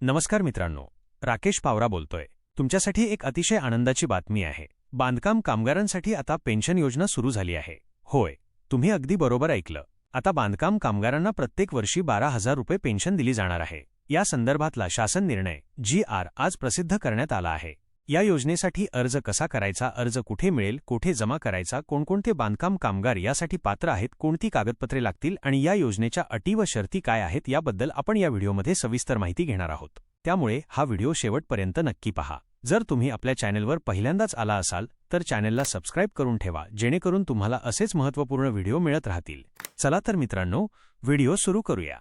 नमस्कार मित्रांनो राकेश पावरा बोलतोय. तुमच्यासाठी एक अतिशय आनंदाची बातमी आहे. बांधकाम कामगारांसाठी आता पेन्शन योजना सुरू झाली आहे. होय तुम्ही अगदी बरोबर ऐकलं. आता बांधकाम कामगारांना प्रत्येक वर्षी बारा हजार रुपये पेन्शन दिली जाणार आहे. या संदर्भातला शासन निर्णय जी आर आज प्रसिद्ध करण्यात आला आहे. या योजनेसाठी अर्ज कसा करायचा अर्ज कुठे मिळेल कुठे जमा करायचा कोणकोणते बांधकाम कामगार यासाठी पात्र आहेत कोणती कागदपत्रे लागतील आणि या योजनेच्या अटी व शर्ती काय आहेत याबद्दल आपण या व्हिडिओमध्ये सविस्तर माहिती घेणार आहोत. त्यामुळे हा व्हिडिओ शेवटपर्यंत नक्की पहा. जर तुम्ही आपल्या चॅनेलवर पहिल्यांदाच आला असाल तर चॅनेलला सबस्क्राईब करून ठेवा जेणेकरून तुम्हाला असेच महत्त्वपूर्ण व्हिडिओ मिळत राहतील. चला तर मित्रांनो व्हिडिओ सुरू करूया.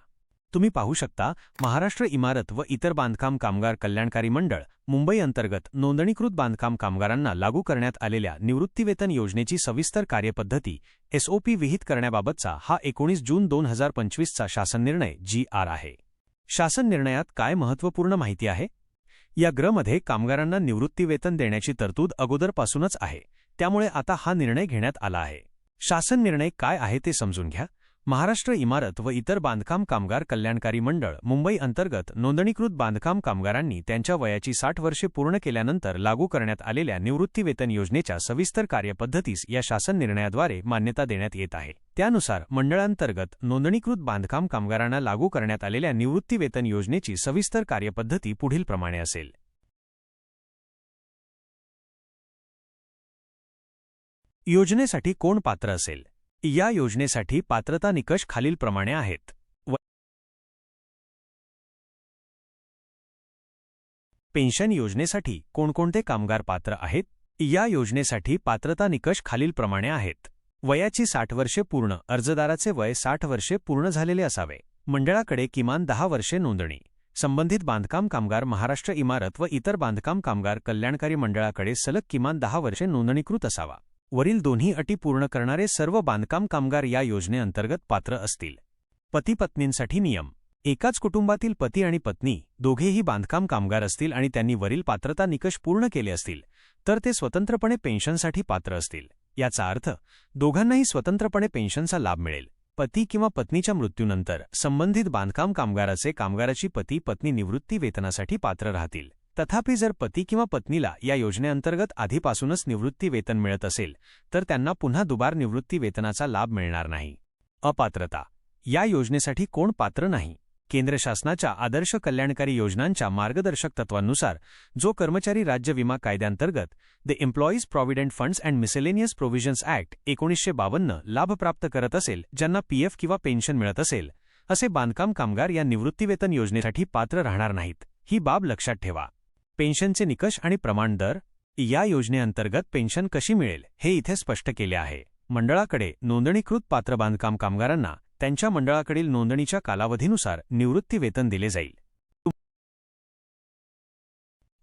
तुम्ही पाहू शकता महाराष्ट्र इमारत व इतर बांधकाम कामगार कल्याणकारी मंडळ मुंबई अंतर्गत नोंदणीकृत बांधकाम कामगारांना लागू करण्यात आलेल्या निवृत्तीवेतन योजनेची सविस्तर कार्यपद्धती एसओपी विहित करण्याबाबतचा हा एकोणीस जून दोन हजार पंचवीसचा शासन निर्णय जी आर आहे. शासन निर्णयात काय महत्त्वपूर्ण माहिती आहे? या ग्रमध्ये कामगारांना निवृत्तीवेतन देण्याची तरतूद अगोदरपासूनच आहे त्यामुळे आता हा निर्णय घेण्यात आला आहे. शासन निर्णय काय आहे ते समजून घ्या. महाराष्ट्र इमारत व इतर बांधकाम कामगार कल्याणकारी मंडळ मुंबई अंतर्गत नोंदणीकृत बांधकाम कामगारांनी त्यांच्या वयाची साठ वर्षे पूर्ण केल्यानंतर लागू करण्यात आलेल्या निवृत्तीवेतन योजनेच्या सविस्तर कार्यपद्धतीस या शासन निर्णयाद्वारे मान्यता देण्यात येत आहे. त्यानुसार मंडळांतर्गत नोंदणीकृत बांधकाम कामगारांना लागू करण्यात आलेल्या निवृत्तीवेतन योजनेची सविस्तर कार्यपद्धती पुढीलप्रमाणे असेल. योजनेसाठी कोण पात्र असेल? या योजनेसाठी पात्रता निकष खालीलप्रमाणे आहेत. पेन्शन योजनेसाठी कोणकोणते कामगार पात्र आहेत? या योजनेसाठी पात्रता निकष खालीलप्रमाणे आहेत. वयाची साठ वर्षे पूर्ण अर्जदाराचे वय साठ वर्षे पूर्ण झालेले असावे. मंडळाकडे किमान दहा वर्षे नोंदणी. संबंधित बांधकाम कामगार महाराष्ट्र इमारत व इतर बांधकाम कामगार कल्याणकारी मंडळाकडे सलग किमान दहा वर्षे नोंदणीकृत असावा. वरील दोन्ही अटी पूर्ण करणारे सर्व बांधकाम कामगार या योजनेअंतर्गत पात्र असतील. पती पत्नींसाठी नियम. एकाच कुटुंबातील पती आणि पत्नी दोघेही बांधकाम कामगार असतील आणि त्यांनी वरील पात्रता निकष पूर्ण केले असतील तर ते स्वतंत्रपणे पेन्शनसाठी पात्र असतील. याचा अर्थ दोघांनाही स्वतंत्रपणे पेन्शनचा लाभ मिळेल. पती किंवा पत्नीच्या मृत्यूनंतर संबंधित बांधकाम कामगाराचे कामगाराची पती पत्नी निवृत्ती वेतनासाठी पात्र राहतील. तथापि जर पती किंवा पत्नीला या योजनेअंतर्गत आधीपासूनच निवृत्ती वेतन मिळत असेल तर त्यांना पुन्हा दुबार निवृत्ती वेतनाचा लाभ मिळणार नाही. अपात्रता. या योजनेसाठी कोण पात्र नाही? केंद्र शासनाच्या आदर्श कल्याणकारी योजनांच्या मार्गदर्शक तत्वांनुसार जो कर्मचारी राज्य विमा कायद्यांतर्गत the employees provident funds and miscellaneous provisions act एकोणीसशे बावन्न लाभ प्राप्त करत असेल ज्यांना पीएफ किंवा पेन्शन मिळत असेल असे बांधकाम कामगार या निवृत्तीवेतन योजनेसाठी पात्र राहणार नाहीत. ही बाब लक्षात ठेवा. पेन्शनचे निकष आणि प्रमाण दर या योजनेअंतर्गत पेन्शन कशी मिळेल हे इथे स्पष्ट केले आहे. मंडळाकडे नोंदणीकृत पात्र बांधकाम कामगारांना त्यांच्या मंडळाकडील नोंदणीच्या कालावधीनुसार निवृत्ती वेतन दिले जाईल.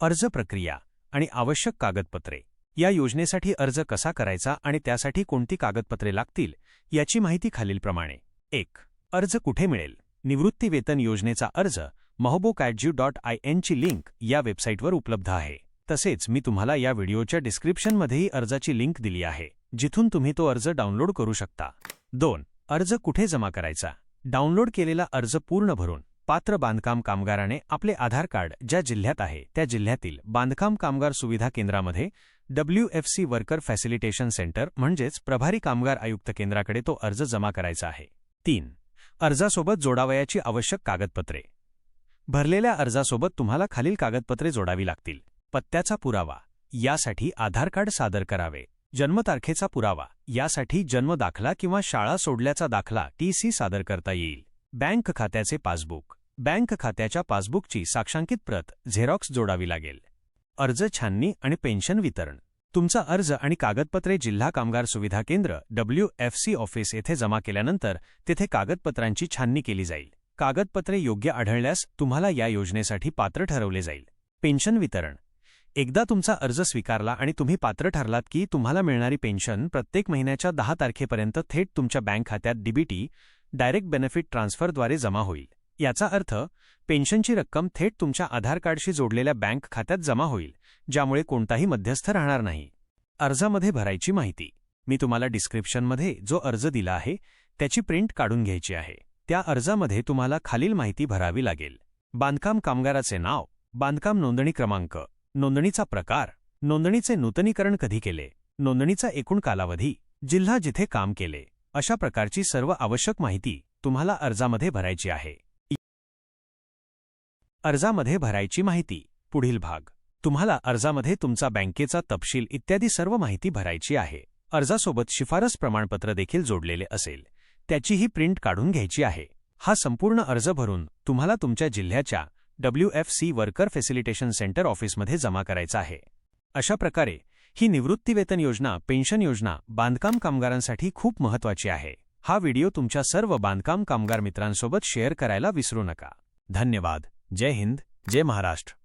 अर्ज प्रक्रिया आणि आवश्यक कागदपत्रे. या योजनेसाठी अर्ज कसा करायचा आणि त्यासाठी कोणती कागदपत्रे लागतील याची माहिती खालीलप्रमाणे. एक अर्ज कुठे मिळेल? निवृत्ती वेतन योजनेचा अर्ज महबोकॅटज्यू डॉट आय एनची लिंक या वेबसाईटवर उपलब्ध आहे. तसेच मी तुम्हाला या व्हिडिओच्या डिस्क्रिप्शनमध्येही अर्जाची लिंक दिली आहे जिथून तुम्ही तो अर्ज डाउनलोड करू शकता. दोन अर्ज कुठे जमा करायचा? डाउनलोड केलेला अर्ज पूर्ण भरून पात्र बांधकाम कामगाराने आपले आधार कार्ड ज्या जिल्ह्यात आहे त्या जिल्ह्यातील बांधकाम कामगार सुविधा केंद्रामध्ये W F C worker facilitation centre म्हणजेच प्रभारी कामगार आयुक्त केंद्राकडे तो अर्ज जमा करायचा आहे. तीन अर्जासोबत जोडावयाची आवश्यक कागदपत्रे. भरलेल्या अर्जासोबत तुम्हाला खालील कागदपत्रे जोडावी लागतील. पत्त्याचा पुरावा. यासाठी आधार कार्ड सादर करावे. जन्मतारखेचा पुरावा. यासाठी जन्म दाखला किंवा शाळा सोडल्याचा दाखला टीसी सादर करता येईल. बँक खात्याचे पासबुक. बँक खात्याच्या पासबुकची साक्षांकित प्रत झेरॉक्स जोडावी लागेल. अर्ज छाननी आणि पेन्शन वितरण. तुमचा अर्ज आणि कागदपत्रे जिल्हा कामगार सुविधा केंद्र डब्ल्यू एफ सी ऑफिस येथे जमा केल्यानंतर तेथे कागदपत्रांची छाननी केली जाईल. कागदपत्रे योग्य आढळल्यास तुम्हाला या योजनेसाठी पात्र ठरवले जाईल. पेन्शन वितरण. एकदा तुमचा अर्ज स्वीकारला आणि तुम्ही पात्र ठरलात की तुम्हाला मिळणारी पेन्शन प्रत्येक महिन्याच्या दहा तारखेपर्यंत थेट तुमच्या बँक खात्यात डीबीटी डायरेक्ट बेनिफिट ट्रान्सफरद्वारे जमा होईल. याचा अर्थ पेन्शनची रक्कम थेट तुमच्या आधार कार्डशी जोडलेल्या बँक खात्यात जमा होईल ज्यामुळे कोणताही मध्यस्थ राहणार नाही. अर्जामध्ये भरायची माहिती. मी तुम्हाला डिस्क्रिप्शनमध्ये जो अर्ज दिला आहे त्याची प्रिंट काढून घ्यायची आहे. त्या अर्जामध्ये तुम्हाला खालील माहिती भरावी लागेल. बांधकाम कामगाराचे नाव बांधकाम नोंदणी क्रमांक नोंदणीचा प्रकार नोंदणीचे नूतनीकरण कधी केले नोंदणीचा एकूण कालावधी जिल्हा जिथे काम केले अशा प्रकारची सर्व आवश्यक माहिती तुम्हाला अर्जामध्ये भरायची आहे. अर्जामध्ये भरायची माहिती पुढील भाग तुम्हाला अर्जामध्ये तुमचा बँकेचा तपशील इत्यादी सर्व माहिती भरायची आहे. अर्जासोबत शिफारस प्रमाणपत्र देखील जोडलेले असेल. त्याचीही प्रिंट काढून घ्यायची आहे. हा संपूर्ण अर्ज भरून तुम्हाला तुमच्या जिल्ह्याच्या W F C worker facilitation centre ऑफिसमध्ये जमा करायचा आहे. अशा प्रकारे ही निवृत्तीवेतन योजना पेन्शन योजना बांधकाम कामगारांसाठी खूप महत्वाची आहे. हा व्हिडिओ तुमच्या सर्व बांधकाम कामगार मित्रांसोबत शेअर करायला विसरू नका. धन्यवाद. जय हिंद. जय महाराष्ट्र.